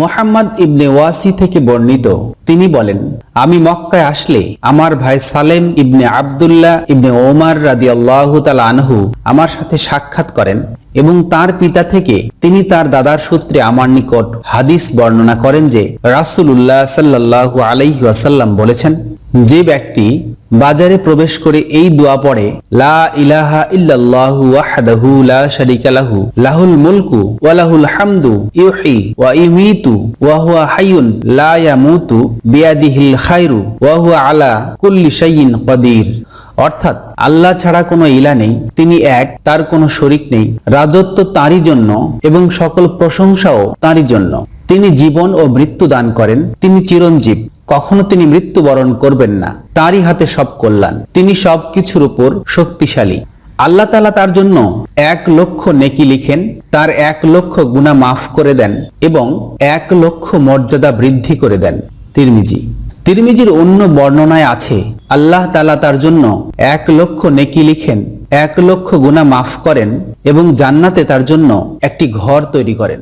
মোহাম্মদ ইবনে ওয়াসি থেকে বর্ণিত। তিনি বলেন, আমি মক্কায় আসলে আমার ভাই সালেম ইবনে আবদুল্লাহ ইবনে ওমার রাদি আল্লাহ আনহু আমার সাথে সাক্ষাৎ করেন এবং তার পিতা থেকে তিনি তার দাদার সূত্রে আমার নিকট হাদিস বর্ণনা করেন যে রাসূলুল্লাহ সাল্লাল্লাহু আলাইহি ওয়াসাল্লাম বলেছেন, যে ব্যক্তি বাজারে প্রবেশ করে এই দোয়া পড়ে, লা ইলাহা ইল্লাল্লাহু ওয়াহদাহু লা শারীকা লাহু, লাহুল মুলকু ওয়া লাহুল হামদু ইউহি ওয়া ইউমীতু ওয়া হুয়া হাইয়ুন লা ইয়ামুতু বিয়াদিহিল খায়রু ওয়া হুয়া আলা কুল্লি শাইইন কাদির অর্থাৎ আল্লাহ ছাড়া কোনো ইলা নেই, তিনি এক, তার কোনো শরিক নেই, রাজত্ব তারই জন্য এবং সকল প্রশংসাও তারই জন্য। তিনি জীবন ও মৃত্যু দান করেন, তিনি চিরঞ্জীব। কখনো তিনি মৃত্যুবরণ করবেন না। তারই হাতে সব কল্যাণ। তিনি সব কিছুর উপর শক্তিশালী। আল্লাহ তালা তার জন্য এক লক্ষ নেকি লিখেন, তার এক লক্ষ গুণা মাফ করে দেন এবং এক লক্ষ মর্যাদা বৃদ্ধি করে দেন। তিরমিজি। তিরমিজির অন্য বর্ণনায় আছে, আল্লাহ তালা তার জন্য এক লক্ষ নেকি লিখেন, এক লক্ষ গুণা মাফ করেন এবং জান্নাতে তার জন্য একটি ঘর তৈরি করেন।